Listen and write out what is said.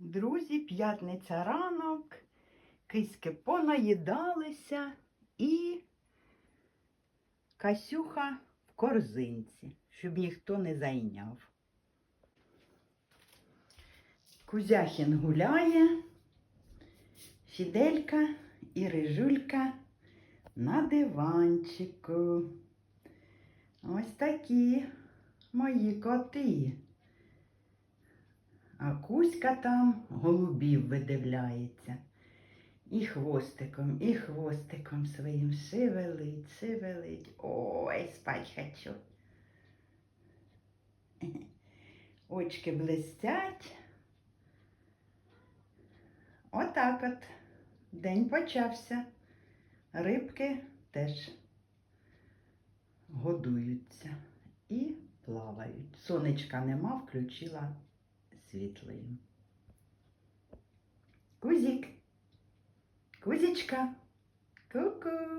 Друзі, п'ятниця ранок, киськи понаїдалися і Касюха в корзинці, щоб ніхто не зайняв. Кузяхін гуляє, Фіделька і Рижулька на диванчику. Ось такі мої коти. А Кузька там голубів видивляється. І хвостиком, і хвостиком своїм шевелить, шевелить. Ой, спать хочу. Очки блистять. Отак от. День почався. Рибки теж годуються і плавають. Сонечка нема, включила світлим. Кузік, кузічка, ку-ку.